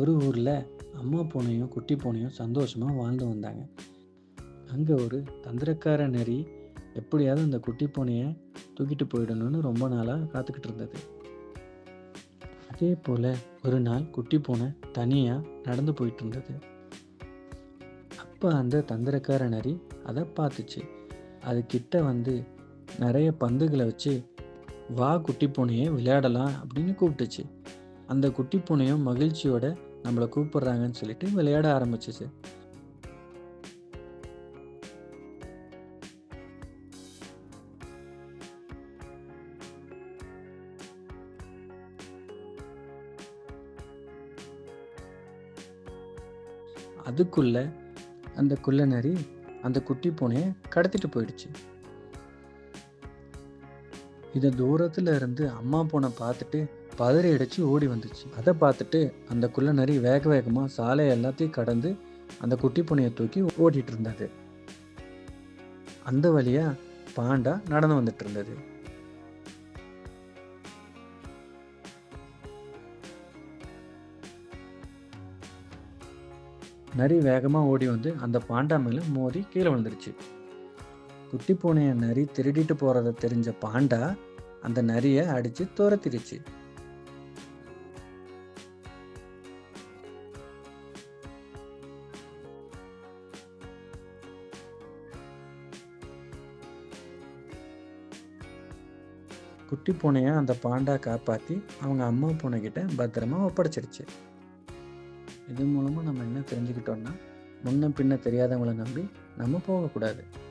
ஒரு ஊரில் அம்மா பூனையும் குட்டி பூனையும் சந்தோஷமாக வாழ்ந்து வந்தாங்க. அங்கே ஒரு தந்திரக்கார நரி எப்படியாவது அந்த குட்டி பூனையை தூக்கிட்டு போயிடணும்னு ரொம்ப நாளாக காத்துக்கிட்டு இருந்தது. அதே போல் ஒரு நாள் குட்டி பூனை தனியாக நடந்து போயிட்டு இருந்தது. அப்போ அந்த தந்திரக்கார நரி அதை பார்த்துச்சு. அது கிட்ட வந்து நிறைய பந்துகளை வச்சு வா குட்டி பூனையை விளையாடலாம் அப்படின்னு கூப்பிட்டுச்சு. அந்த குட்டி பூனையும் மகிழ்ச்சியோட நம்மளை கூப்பிடுறாங்கன்னு சொல்லிட்டு விளையாட ஆரம்பிச்சிச்சு. அதுக்குள்ள அந்த குள்ள நரி அந்த குட்டி பூனையை கடத்திட்டு போயிடுச்சு. இதை தூரத்தில் இருந்து அம்மா பூனை பார்த்துட்டு பதறி அடித்து ஓடி வந்துச்சு. அதை பார்த்துட்டு அந்த குள்ள நரி வேக வேகமாக சாலை எல்லாத்தையும் கடந்து அந்த குட்டி பூனையை தூக்கி ஓடிட்டு இருந்தது. அந்த வழியாக பாண்டா நடந்து வந்துட்டு இருந்தது. நரி வேகமாக ஓடி வந்து அந்த பாண்டா மேலே மோதி கீழே விழுந்துருச்சு. குட்டி பூனையை நரி திருடிட்டு போகிறத தெரிஞ்ச பாண்டா அந்த நரியை அடிச்சு துரத்திடுச்சு. குட்டி பூனையை அந்த பாண்டா காப்பாற்றி அவங்க அம்மா பூனைக்கிட்ட பத்திரமா ஒப்படைச்சிடுச்சு. இது மூலமாக நம்ம என்ன தெரிஞ்சுக்கிட்டோம்னா முன்ன பின்ன தெரியாதவங்களை நம்பி நம்ம போகக்கூடாது.